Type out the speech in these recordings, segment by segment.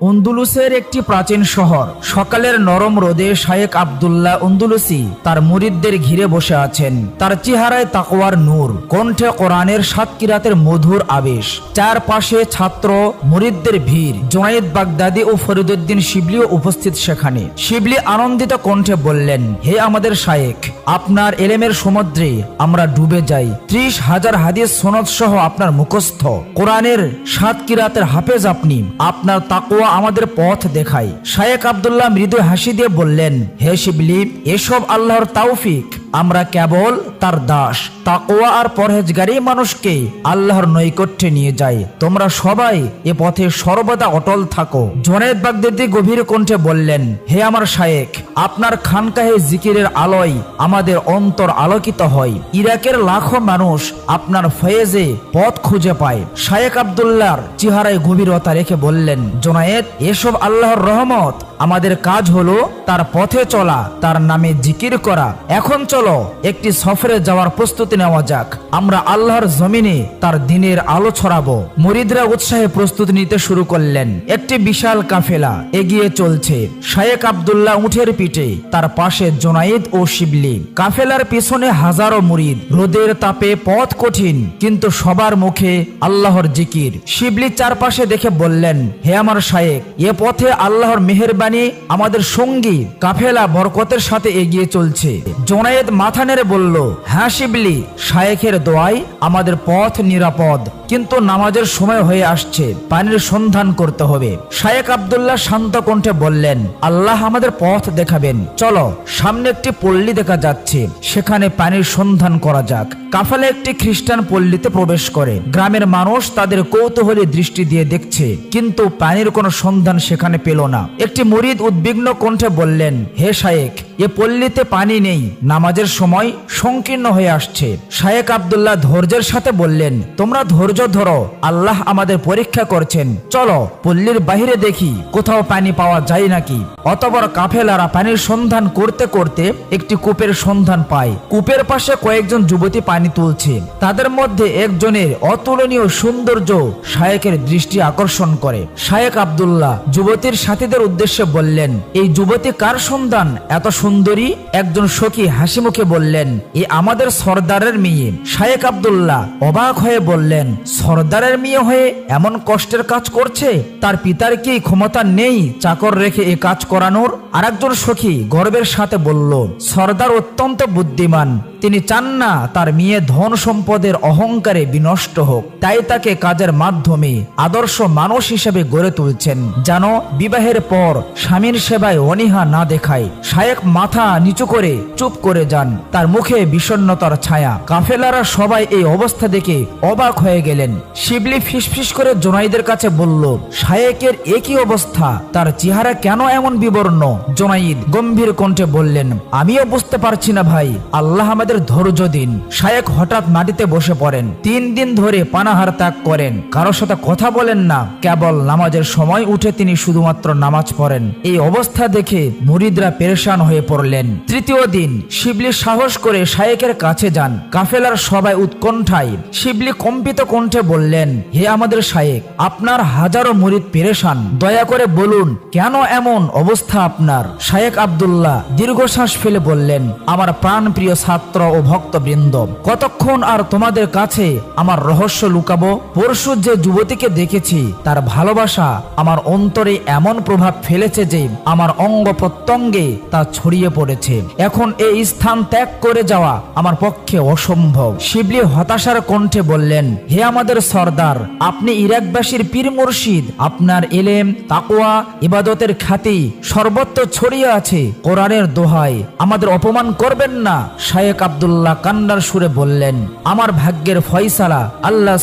উন্দুলুসের একটি প্রাচীন শহর। সকালের নরম রোদে শায়েক আবদুল্লাহ উন্দুলুসি তার মুরিদদের ঘিরে বসে আছেন। তার চেহারায় তাকওয়ার নূর। কণ্ঠে কোরআনের সাতকিরাতের মধুর আবেশ। চারপাশে ছাত্র, মুরিদদের ভিড়। জোনায়েদ বাগদাদি ও ফরিদুদ্দিন শিবলিও উপস্থিত সেখানে। শিবলি আনন্দিত কণ্ঠে বললেন, হে আমাদের শায়েক, আপনার এলেমের সমুদ্রে আমরা ডুবে যাই। ত্রিশ হাজার হাদিস সনদ সহ আপনার মুখস্থ। কোরআনের সাত কিরাতের হাফেজ আপনি। আপনার তাকুয়া আমাদের পথ দেখায়। শায়েক আবদুল্লাহ মৃদু হাসি দিয়ে বললেন হে শিবলি এসব আল্লাহর তাওফিক। আমরা কেবল তার দাস তাকোয়া আর পরহেজগারী মানুষকে আল্লাহর নৈকট্যে নিয়ে যায় তোমরা সবাই এ পথে সর্বদা অটল থাকো। জনেদ বাগদেদি গভীর কণ্ঠে বললেন, হে আমার শায়েক, আপনার খানকাহে জিকিরের আলোয় আমাদের অন্তর আলোকিত হয়। ইরাকের লাখো মানুষ আপনার ফয়েজে পথ খুঁজে পায়। শায়েক আবদুল্লাহর চেহারায় গভীরতা রেখে বললেন, জোনায়েদ, এসব আল্লাহর রহমত আমাদের কাজ হলো তার পথে চলা, তার নামে জিকির করা। এখন চলো, একটি সফরে যাওয়ার প্রস্তুতি নেওয়া যাক। আমরা আল্লাহর জমিনে তার দিনের আলো ছড়াবো। মুরিদরা উৎসাহে প্রস্তুতি নিতে শুরু করলেন। একটি বিশাল কাফেলা এগিয়ে চলছে। শায়েক আবদুল্লাহ উঠের পিঠে, তার পাশে জোনাইদ ও শিবলি। কাফেলার পিছনে হাজারো মুরিদ। রোদের তাপে পথ কঠিন, কিন্তু সবার মুখে আল্লাহর জিকির। শিবলি চারপাশে দেখে বললেন, হে আমার শায়েক, এ পথে আল্লাহর মেহেরবানি আমাদের সঙ্গী কাফেলা বরকতের সাথে এগিয়ে চলছে। জোনায়েদ মাথা নেড়ে বলল হ্যাঁ শিবলি, শায়েখের দোয়াই আমাদের পথ নিরাপদ। কিন্তু নামাজের সময় হয়ে আসছে, পানির সন্ধান করতে হবে। শায়েক আবদুল্লাহ শান্ত কণ্ঠে বললেন, আল্লাহ আমাদের পথ দেখাবেন। চলো, সামনে একটি পল্লী দেখা যাচ্ছে। সেখানে পানির সন্ধান করা যাক। কাফালে একটি খ্রিস্টান পল্লীতে প্রবেশ করে। গ্রামের মানুষ তাদের কৌতূহলী দৃষ্টি দিয়ে দেখছে, কিন্তু পানির কোনো সন্ধান সেখানে পেল না। একটি মরিদ উদ্বিগ্ন কণ্ঠে বললেন, হে শায়েক এ পল্লীতে পানি নেই। নামাজের সময় সংকীর্ণ হয়ে আসছে। শায়েক আবদুল্লাহ ধৈর্যের সাথে বললেন, তোমরা ধৈর্য ধরো, আল্লাহ আমাদের পরীক্ষা করছেন। চলো, পল্লীর বাহিরে দেখি, কোথাও পানি পাওয়া যায় নাকি? অতবর কাফেলারা পানির সন্ধান করতে করতে একটি কূপের সন্ধান পায়। কূপের পাশে কয়েকজন যুবতী পানি তুলছে। তাদের মধ্যে একজনের অতুলনীয় সৌন্দর্য শায়েকের দৃষ্টি আকর্ষণ করে। শায়েক আবদুল্লাহ যুবতীর সাথীদের উদ্দেশ্যে বললেন, এই যুবতী কার সন্ধান? এত সুন্দরী একজন সখী হাসি মুখে বললেন, এ আমাদের সর্দারের মেয়ে। শায়েক আবদুল্লাহ অবাক হয়ে বললেন, সর্দারের মেয়ে হয়ে এমন কষ্টের কাজ করছে? তার পিতার কি ক্ষমতা নেই চাকর রেখে এ কাজ করানোর? আরেকজন সখী গর্বের সাথে বলল, সর্দার অত্যন্ত বুদ্ধিমান। তিনি চান না তার মেয়ে ধন সম্পদের অহংকারে বিনষ্ট হোক। তাই তাকে কাজের মাধ্যমে আদর্শ মানুষ হিসেবে গড়ে তুলছেন। যেন বিবাহের পর স্বামীর সেবায় অনীহা না দেখায়, শায়েক মাথা নিচু করে চুপ করে যান। তার মুখে বিষণ্ণতার ছায়া। কাফেলারা সবাই এই অবস্থা দেখে অবাক হয়ে গেলেন। শিবলি ফিসফিস করে জোনাইদের কাছে বলল, শায়েকের একই অবস্থা। তার চেহারা কেন এমন বিবর্ণ? জোনাইদ গম্ভীর কণ্ঠে বললেন, আমিও বুঝতে পারছি না ভাই। আল্লাহ আমাদের ধৈর্য দিন। শায়েক হঠাৎ মাটিতে বসে পড়েন। তিন দিন ধরে পানাহার ত্যাগ করেন। কারোর সাথে কথা বলেন না। কেবল নামাজের সময় উঠে তিনি শুধুমাত্র নামাজ পড়েন। এই অবস্থা দেখে মুরিদরা পেরেশান হয়ে পড়লেন। তৃতীয় দিন, শিবলি সাহস করে শায়েকের কাছে যান। কাফেলার সবাই উৎকণ্ঠায় শিবলি কম্পিত কণ্ঠে বললেন, হে আমাদের শায়েক, আপনার হাজারো মুরিদ পেরেশান। দয়া করে বলুন, কেন এমন অবস্থা আপনার? শায়েক আবদুল্লাহ দীর্ঘশ্বাস ফেলে বললেন, আমার প্রাণ প্রিয় ছাত্র ও ভক্তবৃন্দ। কতক্ষণ আর তোমাদের কাছে আমার রহস্য লুকাবো? পরশু যে যুবতীকে দেখেছি, তার ভালোবাসা আমার অন্তরে এমন প্রভাব ফেলেছে যে আমার অঙ্গ প্রত্যঙ্গে তা ছড়িয়ে পড়েছে। এখন এই স্থান ত্যাগ করে যাওয়া আমার পক্ষে অসম্ভব। শিবলি হতাশার কণ্ঠে বললেন, হে আমাদের সর্দার, আপনি ইরাকবাসীর পীর মুর্শিদ, আপনার এলেম তাকোয়া ইবাদতের খ্যাতি সর্বত্র ছড়িয়ে আছে কোরআনের দোহাই আমাদের অপমান করবেন না, শায়েক আবদুল্লাহ কান্নার সুরে বললেন, আমার ভাগ্যের ফয়সালা আল্লাহ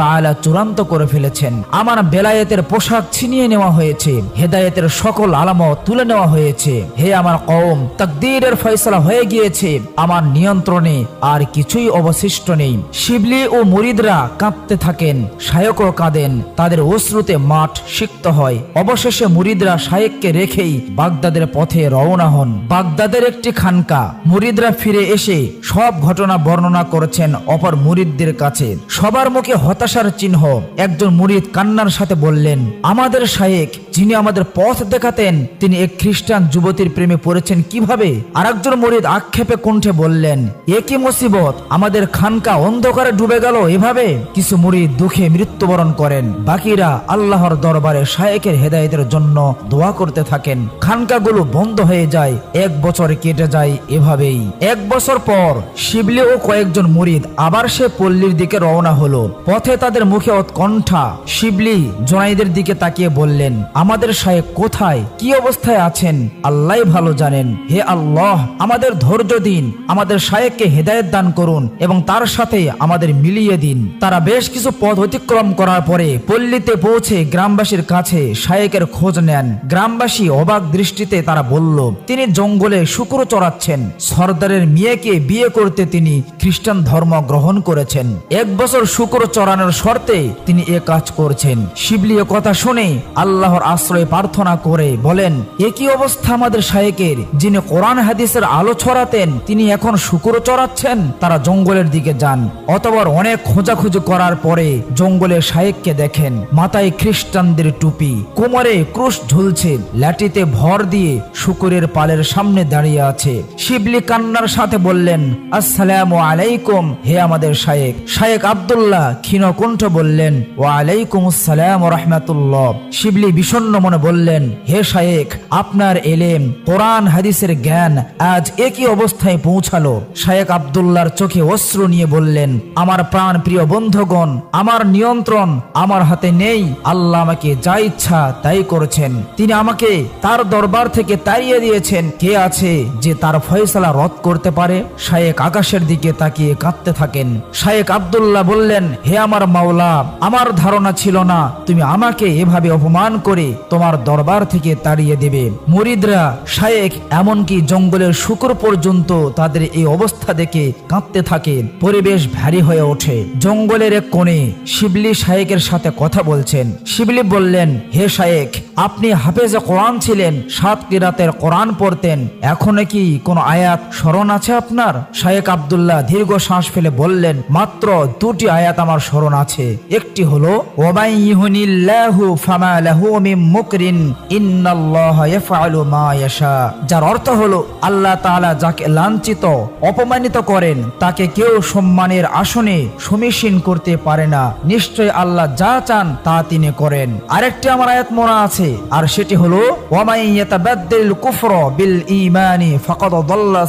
তাআলা চূড়ান্ত করে ফেলেছেন। আমার বেলায়েতের পোশাক ছিনিয়ে নেওয়া হয়েছে, হেদায়েতের সকল আলামত তুলে নেওয়া হয়েছে। হে আমার কওম, তাকদীরের ফয়সালা হয়ে গিয়েছে। আমার নিয়ন্ত্রণে আর কিছুই অবশিষ্ট নেই। শিবলি ও মুরিদরা কাঁদতে থাকেন, শায়কও কাঁদেন, তাদের অশ্রুতে মাঠ সিক্ত হয়। অবশেষে মুরিদরা শায়েককে রেখেই বাগদাদের পথে রওনা হন। বাগদাদের একটি খানকা, মুরিদরা ফিরে ফিরে এসে সব ঘটনা বর্ণনা করেছেন অপর মুরিদদের কাছে। সবার মুখে হতাশার চিহ্ন। একজন মুরিদ কান্নার সাথে বললেন, আমাদের শায়েক, যিনি আমাদের পথ দেখাতেন, তিনি এক খ্রিস্টান যুবতীর প্রেমে পড়েছেন কীভাবে? আর একজন মুরিদ আক্ষেপে কণ্ঠে বললেন, এ কি মুসিবত? আমাদের খানকা অন্ধকারে ডুবে গেল এভাবে? কিছু মুরিদ দুঃখে মৃত্যুবরণ করেন। বাকিরা আল্লাহর দরবারে শায়েকের হেদায়েতের জন্য দোয়া করতে থাকেন। খানকাগুলো বন্ধ হয়ে যায়, এক বছর কেটে যায় এভাবেই। এক বছর পর শিবলি ও কয়েকজন মুরিদ আবার সে পল্লীর দিকে রওনা হলো। পথে তাদের মুখে উৎকণ্ঠা। শিবলি জনাইদের দিকে তাকিয়ে বললেন, আমাদের শায়েক কোথায়? কি অবস্থায় আছেন? আল্লাহ ভালো জানেন। হে আল্লাহ, আমাদের ধৈর্য দিন। আমাদের শায়েককে হেদায়েত দান করুন এবং তার সাথে আমাদের মিলিয়ে দিন। তারা বেশ কিছু পথ অতিক্রম করার পরে পল্লীতে পৌঁছে গ্রামবাসীর কাছে শায়েকের খোঁজ নেন। গ্রামবাসী অবাক দৃষ্টিতে তারা বলল, তিনি জঙ্গলে শুকুর চড়াচ্ছেন। সর্দারের মেয়েকে বিয়ে করতে তিনি খ্রিস্টান ধর্ম গ্রহণ করেছেন। এক বছর শুকুর চড়ানোর শর্তে তিনি এ কাজ করছেন। শিবলি এ কথা শুনে আল্লাহর আশ্রয় প্রার্থনা করে বলেন, একই অবস্থা আমাদের শায়েকের, যিনি কোরআন হাদিসের আলো ছড়াতেন, তিনি এখন শুকুর চড়াচ্ছেন, তারা জঙ্গলের দিকে যান। অতবার অনেক খোঁজাখুঁজি করার পরে জঙ্গলে শায়েককে দেখেন, মাথায় খ্রিস্টানদের টুপি, কোমরে ক্রুশ ঝুলছে, লাঠিতে ভর দিয়ে শুকুরের পালের সামনে দাঁড়িয়ে আছে। শিবলি কান্নার সাথে বললেন, আসসালামু আলাইকুম, হে আমাদের শায়েক। শায়েক আব্দুল্লাহ ক্ষীণ কণ্ঠ বললেন ও আলাইকুম আসসালাম রহমাতুল্লাহ। শিবলি বিষণ্ণ মনে বললেন, হে শায়েক, আপনার এলেম, কোরআন, হাদিসের জ্ঞান আজ একই অবস্থায় পৌঁছালো। শায়েক আবদুল্লার চোখে অশ্রু নিয়ে বললেন, আমার প্রাণ প্রিয় বন্ধুগণ, আমার নিয়ন্ত্রণ আমার হাতে নেই, আল্লাহ আমাকে যা ইচ্ছা তাই করেছেন। তিনি আমাকে তার দরবার থেকে তাড়িয়ে দিয়েছেন। কে আছে যে তার ফয়সালা রদ করতে পারে? শায়েক আকাশের দিকে তাকিয়ে কাঁদতে থাকেন। শায়েক আব্দুল্লাহ বললেন, হে আমার মাওলা, আমার ধারণা ছিল না, তুমি আমাকে এভাবে অপমান করে তোমার দরবার থেকে তাড়িয়ে দেবে। মুরিদরা, শায়েক এমনকি জঙ্গলের শুকর পর্যন্ত তাদের এই অবস্থা দেখে কাঁদতে থাকে। পরিবেশ ভারী হয়ে ওঠে। জঙ্গলের এক কোণে শিবলি শায়েকের সাথে কথা বলছেন। শিবলি বললেন, হে শায়েক, আপনি হাফেজ কোরআন ছিলেন সাত কিরাতের কোরআন পড়তেন। এখন কি কোনো আয়াত স্মরণ আছে? আপনার? শায়েক আব্দুল্লাহ দীর্ঘ শ্বাস ফেলে বললেন, মাত্র দুটি আয়াত আমার স্মরণ আছে। একটি হলো যার অর্থ হলো, আল্লাহ তাআলা যাকে লাঞ্ছিত, অপমানিত করেন, তাকে কেউ সম্মানের আসনে সমীসীন করতে পারে না। নিশ্চয় আল্লাহ যা চান তা তিনি করেন। আরেকটি আমার আয়াত মনে আছে, আর সেটি হলো ইয়াতাবাদ্দাল কুফর বিল ঈমানি ফাকাদ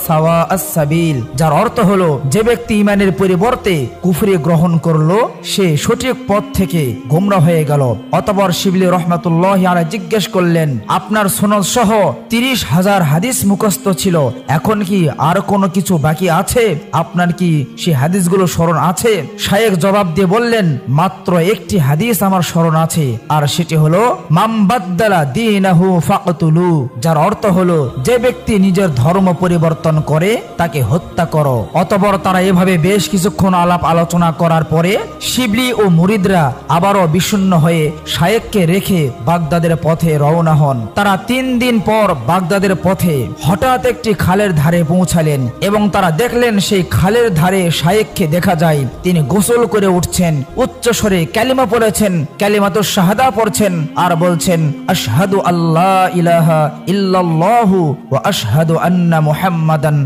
সাওয়া আস-সাবিল যার অর্থ হলো, যে ব্যক্তি ঈমানের পরিবর্তে কুফরি গ্রহণ করল, সে সঠিক পথ থেকে গোমরা হয়ে গেল। অতঃপর শিবলি রহমাতুল্লাহ আলাইহি জিজ্ঞেস করলেন, আপনার সনদ সহ তিরিশ হাজার হাদিস মুখস্থ ছিল, এখন কি আর কোনো কিছু বাকি আছে? আপনার কি সে হাদিসগুলো স্মরণ আছে? শায়েক জবাব দিয়ে বললেন, মাত্র একটি হাদিস আমার স্মরণ আছে, আর সেটি হলো মামবাদ্দালা দিনাহু ফাকতুলু যার অর্থ হলো, যে ব্যক্তি নিজের ধর্ম পরিবর্তন করে তাকে হত্যা করো। অতপর তারা এভাবে বেশ কিছুক্ষণ আলাপ আলোচনা করার পরে শিবলি ও মুরিদরা আবারও বিষণ্ণ হয়ে শায়েককে রেখে বাগদাদের পথে রওনা হন। তারা তিন দিন পর বাগদাদের পথে হঠাৎ একটি খালের ধারে পৌঁছালেন এবং তারা দেখলেন সেই খালের ধারে শায়েককে দেখা যায়। তিনি গোসল করে উঠছেন, উচ্চ স্বরে ক্যালিমা পড়েছেন ক্যালিমাত শাহাদা পড়ছেন আর বলছেন, আশহাদু আল্লাহ ইলাহা ইল্লাল্লাহু ওয়া আশহাদু আন্না মুহাম্মাদান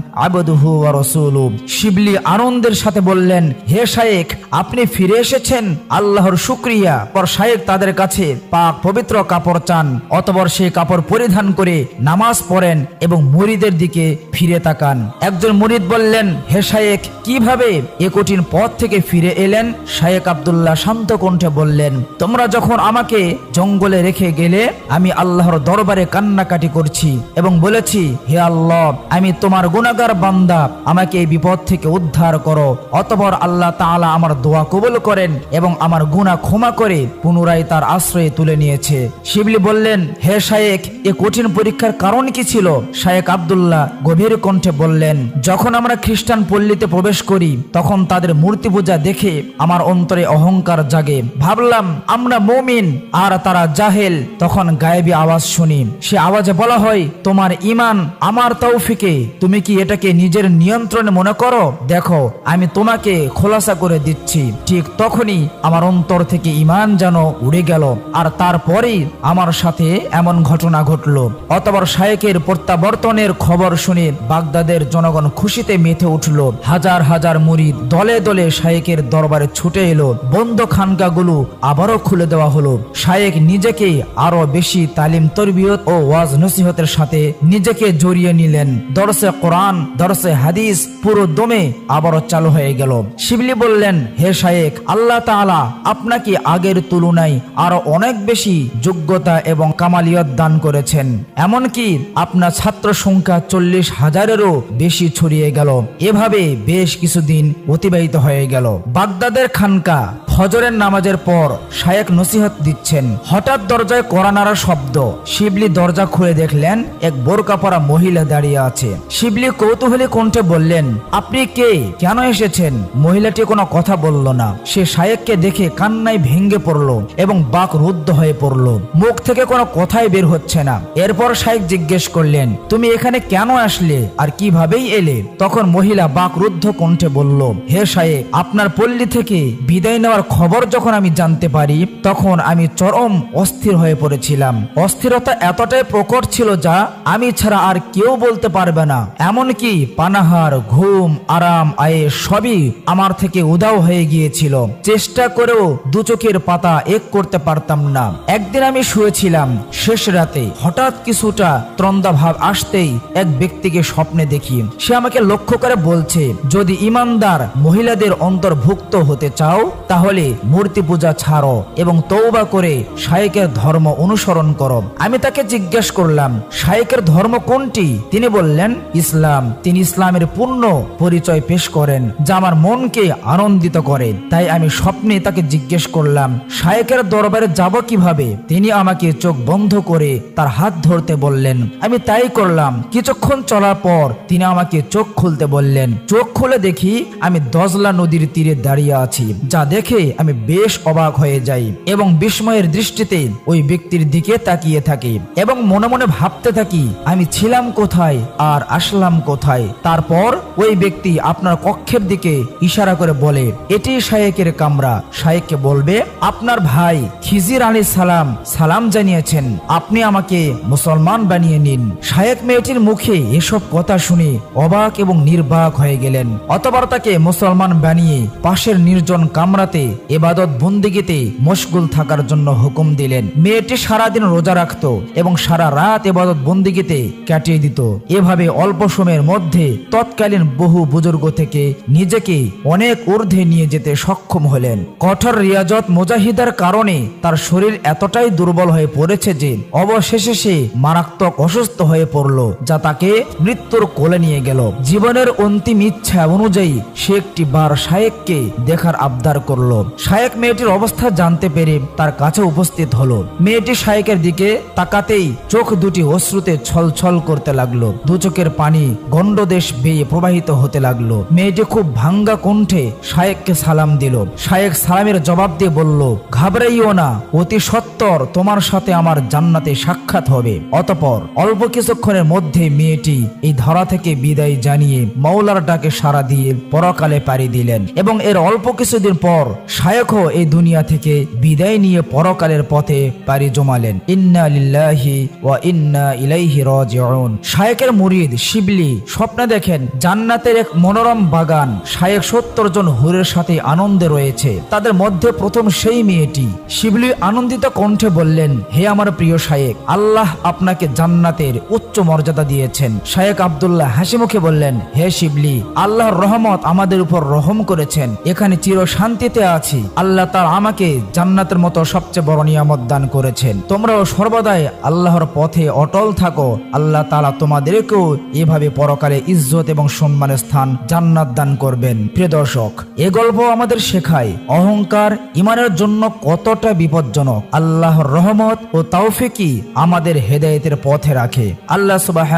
শিবলি আনন্দের সাথে বললেন, হে শায়েক আপনি ফিরে এসেছেন? আল্লাহর শুকরিয়া। পর শায়েক তাদের কাছে পাক পবিত্র কাপড় চান। অতবর সেই কাপড় পরিধান করে নামাজ পড়েন এবং মুরিদের দিকে ফিরে তাকান। একজন মুরিদ বললেন, হে শায়েক কীভাবে এ কঠিন পথ থেকে ফিরে এলেন? শায়েক আবদুল্লাহ শান্ত কণ্ঠে বললেন, তোমরা যখন আমাকে জঙ্গলে রেখে গেলে, আমি আল্লাহর দরবারে কান্নাকাটি করছি এবং বলেছি, হে আল্লাহ, আমি তোমার গুনাগার বান্দা, আমাকে এই বিপদ থেকে উদ্ধার করো। অতপর আল্লাহ তাআলা আমার দোয়া কবুল করেন এবং আমার গুনাহ ক্ষমা করে পুনরায় তার আশ্রয়ে তুলে নিয়েছে। শিবলি বললেন, হে শায়েক এ কঠিন পরীক্ষার কারণ কি ছিল? শায়েক আবদুল্লাহ গভীর কণ্ঠে বললেন, যখন আমরা খ্রিস্টান পল্লীতে প্রবেশ করি, তখন তাদের মূর্তি পূজা দেখে আমার অন্তরে অহংকার জাগে। ভাবলাম, আমরা মমিন আর তারা জাহেল। তখন গায়েবী আওয়াজ শুনি। সে আওয়াজে বলা হয়, তোমার ইমান আমার তৌফিকে। তুমি কি এটাকে নিজের নিয়ন্ত্রণে মনে করো, দেখো, আমি তোমাকে খোলাসা করে দিচ্ছি। ঠিক তখনই আমার অন্তর থেকে ইমান যেন উড়ে গেল, আর তারপরেই আমার সাথে এমন ঘটনা ঘটল। অতবার শায়েকের প্রত্যাবর্তনের খবর শুনে বাগদাদের জনগণ খুশিতে মেতে উঠল। হাজার হাজার মুড়ি দলে দলে শায়েকের দরবারে ছুটে এলো। বন্ধ খানকাগুলো আবারও খুলে দেওয়া হলো। শায়েক নিজেকে আরও বেশি তালিম তরবিয়ত ও ওয়াজ নসিহতের সাথে নিজেকে জড়িয়ে নিলেন। দরসে কোরআন দরসে হাদিস পুরো দমে আবারও চালু হয়ে গেল। শিবলি বললেন, হে শায়েক আল্লাহ তাআলা আপনাকে আগের তুলনায় আরও অনেক বেশি যোগ্যতা এবং কামালিয়ত দান করেছেন। এমনকি আপনার ছাত্র সংখ্যা চল্লিশ হাজারেরও বেশি ছড়িয়ে গেল। এভাবে বেশ কিছুদিন অতিবাহিত হয়ে গেল। বাগদাদের খানকা ফজরের নামাজের পর শায়েক নসিহত দিচ্ছেন। হঠাৎ দরজায় করানারা শব্দ। শিবলি দরজা খুলে দেখলেন এক বোরকা পরা মহিলা দাঁড়িয়ে আছে। শিবলি কৌতূহলী কণ্ঠে বললেন, আপনি কে? কেন এসেছেন? মহিলাটি কোনো কথা বলল না। সে শায়েককে দেখে কান্নায় ভেঙ্গে পড়ল এবং বাক রুদ্ধ হয়ে পড়ল। মুখ থেকে কোনো কথাই বের হচ্ছে না। এরপর শায়েক জিজ্ঞেস করলেন, তুমি এখানে কেন আসলে? আর কিভাবেই এলে? তখন মহিলা বাক রুদ্ধ কণ্ঠে বলল, হে শায়েক, আপনার পল্লী থেকে বিদায় নেওয়ার খবর যখন আমি জানতে পারি, তখন আমি চরম অস্থির হয়ে পড়েছিলাম। অস্থিরতা এতটাই প্রকট ছিল যা আমি ছাড়া আর কেউ বলতে পারবে না। এমনকি পানাহার, ঘুম, আরাম, আয়ে সবই আমার থেকে উদাও হয়ে গিয়েছিল। চেষ্টা করেও দু চোখের পাতা এক করতে পারতাম না। একদিন আমি শুয়েছিলাম, শেষ রাতে হঠাৎ কিছুটা ত্রন্দা ভাব আসতেই এক ব্যক্তিকে স্বপ্নে দেখি। সে আমাকে লক্ষ্য করে বলছে, যদি ইমানদার মহিলাদের অন্তর্ভুক্ত হতে চাও, তাহলে মূর্তি পূজা ছাড়ো এবং তৌবা করে শায়েকের ধর্ম অনুসরণ করো। আমি তাকে জিজ্ঞেস করলাম, শায়েকের ধর্ম কোনটি? তিনি বললেন, ইসলাম। তিনি ইসলামের পূর্ণ পরিচয় পেশ করেন, যা আমার মনকে আনন্দিত করে। তাই আমি স্বপ্নে তাকে জিজ্ঞেস করলাম, শায়েকের দরবারে যাব কীভাবে? তিনি আমাকে চোখ বন্ধ করে তার হাত ধরতে বললেন, আমি তাই করলাম। কিছুক্ষণ চলার পর তিনি আমাকে চোখ খুলতে বললেন, চোখ খুলে দেখি আমি দজলা নদীর তীরে দাঁড়িয়ে আছি, যা দেখে আমি বেশ অবাক হয়ে যাই এবং বিস্ময়ের দৃষ্টিতে ওই ব্যক্তির দিকে তাকিয়ে থাকি এবং মনে মনে ভাবতে থাকি, আমি ছিলাম কোথায় আর আসলাম কোথায়? তারপর ওই ব্যক্তি আপনার কক্ষের দিকে ইশারা করে বলে, এটি শায়েকের কামরা। শায়েককে বলবে, আপনার ভাই খিজির আলী সালাম সালাম জানিয়েছেন, আপনি আমাকে মুসলমান বানিয়ে নিন। শায়েক মেয়েটির মুখে এসব কথা শুনে অবাক এবং নির্বাক হয়ে গেলেন। অতবার তাকে মুসলমান বানিয়ে পাশের নির্জন কামরাতে এবাদত বন্দিগিতে মশগুল থাকার জন্য হুকুম দিলেন। মেয়েটি সারাদিন রোজা রাখত এবং সারা রাত এবাদত বন্দিগিতে কাটিয়ে দিত। এভাবে অল্প সময়ের মধ্যে তৎকালীন বহু বুজুর্গ থেকে নিজেকে অনেক ঊর্ধ্বে নিয়ে যেতে সক্ষম হলেন। কঠোর রিয়াজত মুজাহিদার কারণে তার শরীর এতটাই দুর্বল হয়ে পড়েছে যে অবশেষে সে মারাত্মক অসুস্থ হয়ে পড়ল, যা তাকে মৃত্যুর কোলে নিয়ে গেল। জীবনের অন্তিম ইচ্ছা অনুযায়ী সে একটি বার শায়েককে দেখার আবদার করল। শায়েক মেয়েটির অবস্থা জানতে পেরে তার কাছে উপস্থিত হলো। মেয়েটি শায়েকের দিকে তাকাতেই চোখ দুটি অশ্রুতে ছল ছল করতে লাগল। দু চোখের পানি গন্ডদেশ বেয়ে প্রবাহিত হতে লাগল। মেয়েটি খুব ভাঙ্গা কণ্ঠে শায়েককে সালাম দিল। শায়েক সালামের জবাব দিয়ে বলল, ঘাবড়াইও না, অতি সত্তর তোমার সাথে আমার জান্নাতে সাক্ষাৎ হবে। অতপর অল্প কিছুক্ষণের মধ্যে মেয়েটি এই ধরা থেকে বিদায় জানিয়ে মাওলার ডাকে সাড়া দিয়ে পরকালে পাড়ি দিলেন এবং এর অল্প কিছুদিন পর শায়কও এই দুনিয়া থেকে বিদায় নিয়ে পরকালের পথে পাড়ি জমালেন। ইন্না লিল্লাহি ওয়া ইন্না ইলাইহি রাজিউন। শায়েকের মুরিদ শিবলি স্বপ্নে দেখেন জান্নাতের এক মনোরম বাগান। শায়েক সত্তর জন হুরের সাথে আনন্দে রয়েছে। তাদের মধ্যে প্রথম সেই মেয়েটি। শিবলি আনন্দিত কণ্ঠে বললেন, হে আমার প্রিয় শায়েক আল্লাহ আপনাকে জান্নাতের উচ্চ মর্যাদা দিয়েছেন। শায়েক আব্দুল্লাহ হাসি মুখে বললেন, হে শিবলি, আল্লাহর রহমত আমাদের উপর রহম করেছেন। এখানে চির শান্তিতে আছি। আল্লাহ তার আমাকে জান্নাতের মতো সবচেয়ে বড় নিয়ামত দান করেছেন। তোমরাও সর্বদাই আল্লাহর পথে অটল থাকো। আল্লাহ তাআলা তোমাদেরকেও এভাবে পরকালে ইজ্জত এবং সম্মানের স্থান জান্নাত দান করবেন। প্রিয় দর্শক, এ গল্প আমাদের শেখায় অহংকার ইমানের জন্য কতটা বিপজ্জনক। আল্লাহর রহমত ও তাওফিকি আমাদের হেদায়েতের পথে রাখে। আল্লাহ সুবাহ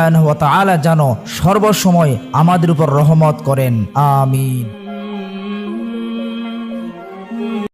যেন সর্বসময় আমাদের উপর রহমত করেন। আমিন।